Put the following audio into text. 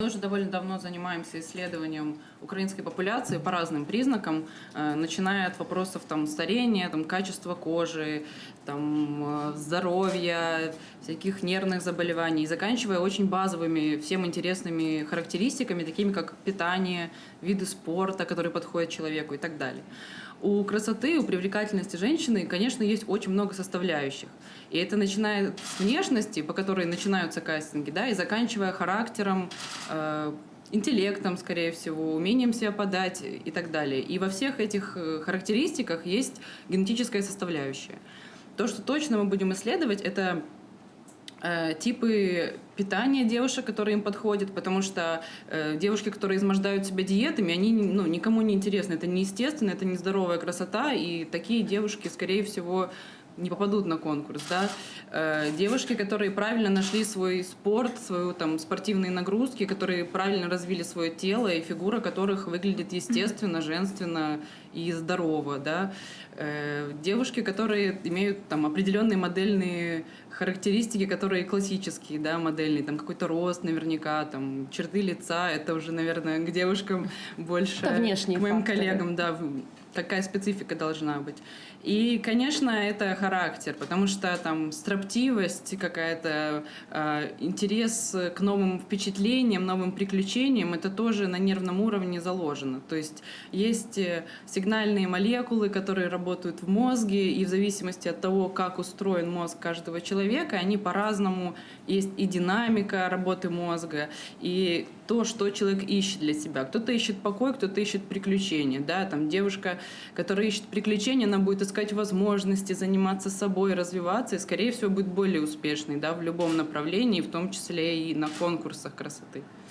Мы уже довольно давно занимаемся исследованием украинской популяции по разным признакам, э, начиная от вопросов там, старения, там, качества кожи, там, э, здоровья, всяких нервных заболеваний, и заканчивая очень базовыми, всем интересными характеристиками, такими как питание, виды спорта, которые подходят человеку и так далее. У красоты, у привлекательности женщины, конечно, есть очень много составляющих. И это начиная с внешности, по которой начинаются кастинги, да, и заканчивая характером, интеллектом, скорее всего, умением себя подать и так далее. И во всех этих э, характеристиках есть генетическая составляющая. То, что точно мы будем исследовать, это э, типы питания девушек, которые им подходят, потому что э, девушки, которые измождают себя диетами, они ну, никому не интересны. Это неестественно, это нездоровая красота, и такие девушки, скорее всего, не попадут на конкурс, да. Э, девушки, которые правильно нашли свой спорт, свою там спортивные нагрузки, которые правильно развили свое тело и фигура которых выглядит естественно, женственно и здорово, да. Э, девушки, которые имеют там определенные модельные характеристики, которые классические, да, модельные, там какой-то рост наверняка, там черты лица, это уже, наверное, к девушкам больше, Это внешние к моим факторы. коллегам, да, такая специфика должна быть. И, конечно, это характер, потому что там строптивость какая-то, э, интерес к новым впечатлениям, новым приключениям, это тоже на нервном уровне заложено. То есть есть э, сигнальные молекулы, которые работают в мозге, и в зависимости от того, как устроен мозг каждого человека, они по-разному, есть и динамика работы мозга, и то, что человек ищет для себя. Кто-то ищет покой, кто-то ищет приключения. Да? Там девушка, которая ищет приключения, она будет искать возможности заниматься собой, развиваться, и, скорее всего, будет более успешной да, в любом направлении, в том числе и на конкурсах красоты.